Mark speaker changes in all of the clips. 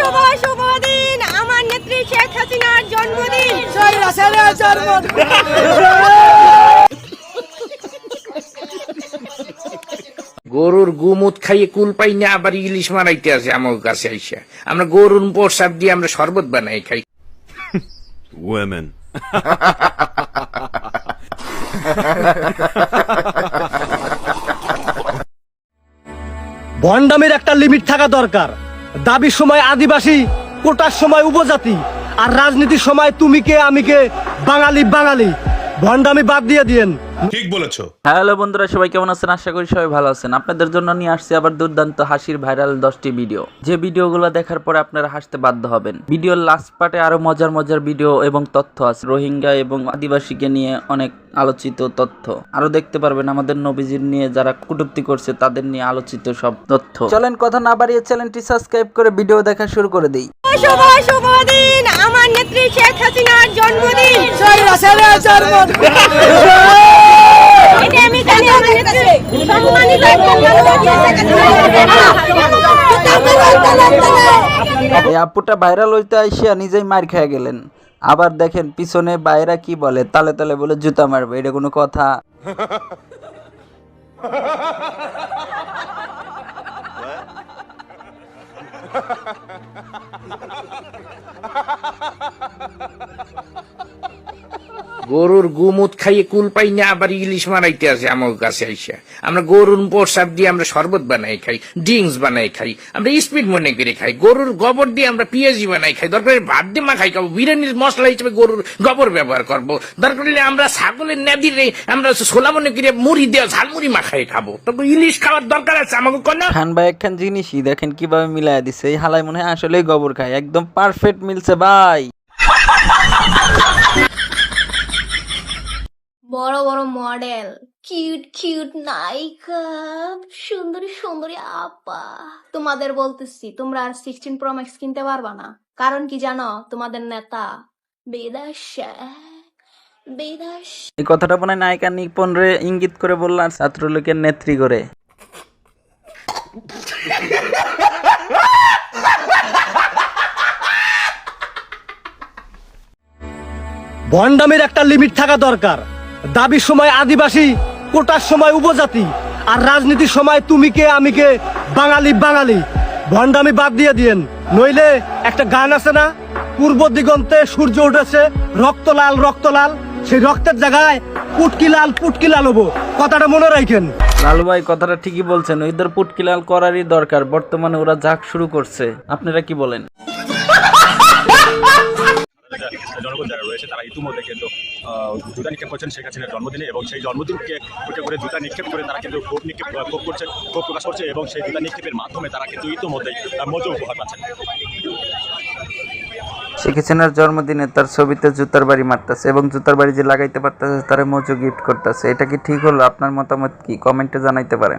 Speaker 1: শুভ শুভ দিন আমার নেত্রী শেখ হাসিনার জন্মদিন।
Speaker 2: গরুর গুমুত খাইয়ে কুল পাই না আবার ইলিশ মারাইতে আছে আমার কাছে আইসা। আমরা গরুর প্রসাদ দিয়ে আমরা শরবত বানাই খাই।
Speaker 3: Women.
Speaker 4: ভণ্ডামির একটা লিমিট থাকা দরকার। দাবির সময় আদিবাসী, কোটার সময় উপজাতি, আর রাজনীতির সময় তুমি কে, আমি কে, বাঙালি বাঙালি। ভণ্ডামি বাদ দিয়ে দিয়েন।
Speaker 3: ঠিক বলেছ।
Speaker 5: হ্যালো বন্ধুরা সবাই কেমন আছেন? আশা করি সবাই ভালো আছেন। আপনাদের জন্য নিয়ে আসছি আবার দুর্দান্ত হাসির ভাইরাল দশটি ভিডিও। যে ভিডিওগুলো দেখার পরে আপনারা হাসতে বাধ্য হবেন। ভিডিওর লাস্ট পার্টে আরও মজার মজার ভিডিও এবং তথ্য আছে। রোহিঙ্গা এবং আদিবাসীকে নিয়ে অনেক আলোচিত তথ্য। আরও দেখতে পারবেন আমাদের নবীজির নিয়ে যারা কটূক্তি করছে তাদের নিয়ে আলোচিত সব তথ্য। চলেন কথা না বাড়িয়ে চ্যানেলটি সাবস্ক্রাইব করে ভিডিও দেখা শুরু করে দিই।
Speaker 1: শুভ শুভ দিন! আমার নেত্রী শেখ হাসিনার জন্মদিন! এটা আমি জানি আমার নেত্রী সম্মানিত একজন মানুষ।
Speaker 5: এই আপুটা বাইরা লইতে আইসিয়া নিজেই মার খেয়ে গেলেন। আবার দেখেন পিছনে বাইরা কি বলে, তালে তালে বলে জুতা মারবে, এটা কোনো কথা।
Speaker 2: গরুর গুমুত খাইয়ে কুল পাই না, আবার ইলিশ মারাইতে আসে আমার কাছে আইসা। আমরা গরুর প্রসাদ দিয়ে আমরা শরবত বানাই খাই ড্রিঙ্কস বানাই খাই, আমরা স্পিড মনে করে খাই। গরুর গোবর দিয়ে আমরা পিঁয়াজি বানাই খাই। দরকার ভাত দিয়ে মাখাই খাব বিরিয়ানির মশলা হিসেবে গরুর গোবর ব্যবহার করব। দরকার হলে আমরা ছাগলের নেদিরে আমরা ছোলা মনে করে মুড়ি দিয়ে ঝালমুড়ি মাখাই খাব। তবে ইলিশ খাওয়ার দরকার আছে আমাকে কোন
Speaker 5: খান ভাই, একখান জিনিসই দেখেন কীভাবে মিলাই দিছে। এই হালাই মনে হয় আসলেই গোবর খায়। একদম পারফেক্ট মিলছে ভাই।
Speaker 6: বড় বড় মডেল। কিউট কিউট নায়িকা সুন্দরী সুন্দরী আপা। তোমাদের বলতেছি তোমরা আর সিক্সটিন প্রো ম্যাক্স কিনতে পারবা না। কারণ কি জানো? তোমাদের নেতা বিদাস বিদাস
Speaker 5: এই কথাটা মনে নায়িকা নিপন রে ইঙ্গিত করে বললাম ছাত্রলীগের নেত্রী করে।
Speaker 4: ভণ্ডামির একটা লিমিট থাকা দরকার। দাবির সময় আদিবাসী, কোটার সময় উপজাতি, আর রাজনীতির সময় তুমি কে, আমি কে, বাঙালি বাঙালি। ভণ্ডামি বাদ দিয়ে দিয়েন। নইলে একটা গান আছে না? পূর্ব দিগন্তে সূর্য উঠেছে, রক্ত লাল রক্ত লাল। সেই রক্তের জায়গায় পুটকি লাল পুটকি লাল হব। কথাটা মনে রাখেন।
Speaker 5: লালু ভাই কথাটা ঠিকই বলছেন। ওইদের পুটকিলাল করারই দরকার। বর্তমানে ওরা যাক শুরু করছে। আপনারা কি বলেন?
Speaker 7: জনগণ যারা রয়েছে তারা ইতিমধ্যে কিন্তু জুতা নিক্ষেপ করছেন শেখ হাসিনার জন্মদিনে এবং সেই জন্মদিনকে উঠে করে জুতা নিক্ষেপ করে তারা কিন্তু ক্ষোভ নিক্ষেপ ক্ষোভ করছেন ক্ষোভ প্রকাশ করছে এবং সেই জুতা নিক্ষেপের মাধ্যমে তারা কিন্তু ইতিমধ্যেই মজা উপহার পাচ্ছেন।
Speaker 5: শেখ হাসিনার জন্মদিনে তার ছবিতে জুতার বাড়ি মারতেছে এবং জুতার বাড়ি যে লাগাইতে পারতেছে তারা মজু গিফট করতেছে। এটা কি ঠিক হলো? আপনার মতামত কি? কমেন্টে জানাইতে পারেন।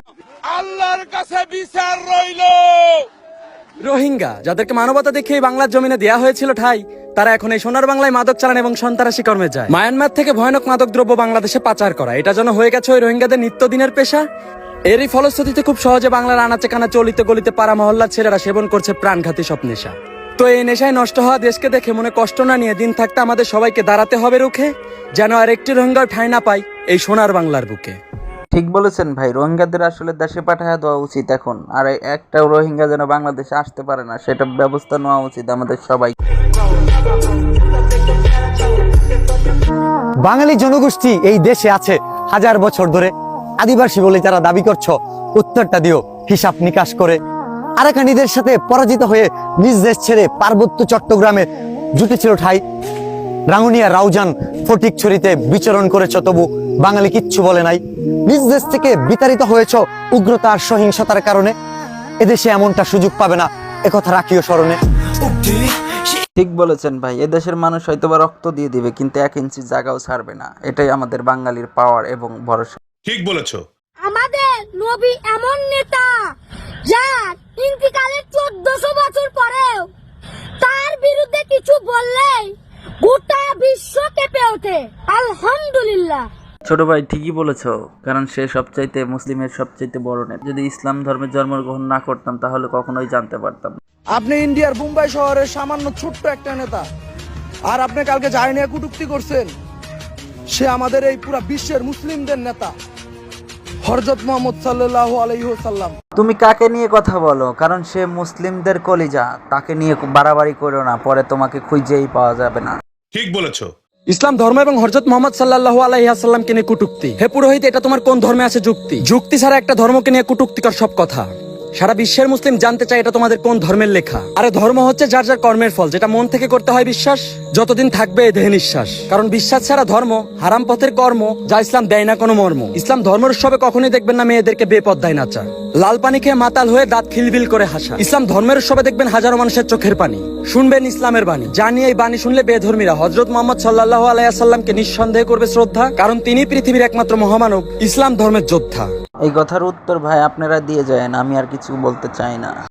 Speaker 8: রোহিঙ্গা, যাদেরকে মানবতা দেখে বাংলার জমিনে দেয়া হয়েছিল ঠাই, তারা এখন এই সোনার বাংলায় মাদক চালান এবং সন্ত্রাসী কর্মে যায়। মায়ানমার থেকে ভয়ানক মাদক দ্রব্য বাংলাদেশে পাচার করা, এটা যেন হয়ে গেছে ওই রোহিঙ্গাদের নিত্যদিনের পেশা। এরই ফলশ্রুতিতে খুব সহজে বাংলার আনাচে কানা চলিত গলিতে পাড়া মহল্লার ছেলেরা সেবন করছে প্রাণঘাতী সব নেশা। তো এই নেশায় নষ্ট হওয়া দেশকে দেখে মনে কষ্ট না নিয়ে দিন থাকতে আমাদের সবাইকে দাঁড়াতে হবে রুখে, যেন আর একটি রোহিঙ্গাও ঠাঁই না পাই এই সোনার বাংলার বুকে।
Speaker 5: ঠিক বলেছেন ভাই, রোহিঙ্গাদের আসলে দেশে পাঠায় দেওয়া উচিত এখন। আর একটা রোহিঙ্গা যেন বাংলাদেশে আসতে পারে না, সেটা ব্যবস্থা নেওয়া উচিত আমাদের সবাই।
Speaker 9: বাঙালি জনগোষ্ঠী এই দেশে আছে, হাজার বছর ধরে। আদিবাসী বলে যারা দাবি করছ, উত্তরটা দিও, হিসাব নিকাশ করে। আরাকানিদের সাথে পরাজিত হয়ে নিজ দেশ ছেড়ে পার্বত্য চট্টগ্রামে জুটেছিল ঠাই। রাঙ্গুনিয়া রাউজান ফটিকছড়িতে বিচরণ করেছ তবু বাঙালি কিচ্ছু বলে নাই। নিজ দেশ থেকে বিতাড়িত হয়েছ উগ্রতা আর সহিংসতার কারণে। এদেশে এমনটা সুযোগ পাবে না। একথা রাখিও স্মরণে।
Speaker 5: ঠিক বলেছেন ভাই এদেশের মানুষ হয়তো বা রক্ত দিয়ে দিবে কিন্তু এক ইঞ্চি জায়গাও ছাড়বে না। এটাই আমাদের বাঙালির পাওয়ার এবং ভরসা।
Speaker 3: ঠিক বলেছ।
Speaker 6: আমাদের নবী এমন নেতা যার ইন্তিকালের চোদ্দশো বছর পরেও তার বিরুদ্ধে কিছু বললেই গোটা বিশ্ব কেঁপে ওঠে। আলহামদুলিল্লাহ।
Speaker 5: ছোট ভাই ঠিকই বলেছ কারণ সে সবচাইতে মুসলিমের সবচাইতে বড় নেতা। যদি ইসলাম ধর্মের জন্মগ্রহণ না করতাম তাহলে কখনোই জানতে পারতাম
Speaker 10: আপনি ইন্ডিয়ার মুম্বাই শহরের সামান্য ছোট্ট একটা নেতা আর আপনি কালকে যাই নিয়ে কুটুক্তি করছেন সে আমাদের এই পুরা বিশ্বের মুসলিমদের নেতা হরজত মোহাম্মদ সাল্লাহ
Speaker 5: তুমি কাকে নিয়ে কথা বলো? কারণ সে মুসলিমদের কলিজা তাকে নিয়ে বাড়াবাড়ি করো না পরে তোমাকে খুঁজেই পাওয়া যাবে না।
Speaker 3: ঠিক বলেছ।
Speaker 8: ইসলাম ধর্ম এবং হরজত মোহাম্মদ সাল্লাহ আলাইসাল্লামকে নিয়ে কুটুক্তি। হে পুরোহিত, এটা তোমার কোন ধর্মে আছে যুক্তি? যুক্তি ছাড়া একটা ধর্মকে নিয়ে কুটুক্তিকর সব কথা। সারা বিশ্বের মুসলিম জানতে চায় এটা তোমাদের কোন ধর্মের লেখা। আরে ধর্ম হচ্ছে যার যার কর্মের ফল, যেটা মন থেকে করতে হয় বিশ্বাস যতদিন থাকবে এই দেহে নিঃশ্বাস। কারণ বিশ্বাস ছাড়া ধর্ম, হারাম পথের কর্ম, যা ইসলাম দেয় না কোনো মর্ম। ইসলাম ধর্মের উৎসবে কখনোই দেখবেন না মেয়েদেরকে বেপদ্দায় নাচা। লাল পানি খেয়ে মাতাল হয়ে দাঁত খিলবিল করে হাসা। ইসলাম ধর্মের উৎসবে দেখবেন হাজারো মানুষের চোখের পানি। শুনবেন ইসলামের বাণী। জানিয়ে এই বাণী শুনলে বেধর্মীরা হজরত মোহাম্মদ সাল্লাহ আলাইসাল্লামকে নিঃসন্দেহ করবে শ্রদ্ধা, কারণ তিনি পৃথিবীর একমাত্র মহামানব, ইসলাম ধর্মের যোদ্ধা।
Speaker 5: এই কথার উত্তর ভাই আপনারা দিয়ে যায় আমি আর কিছু বলতে চাই না।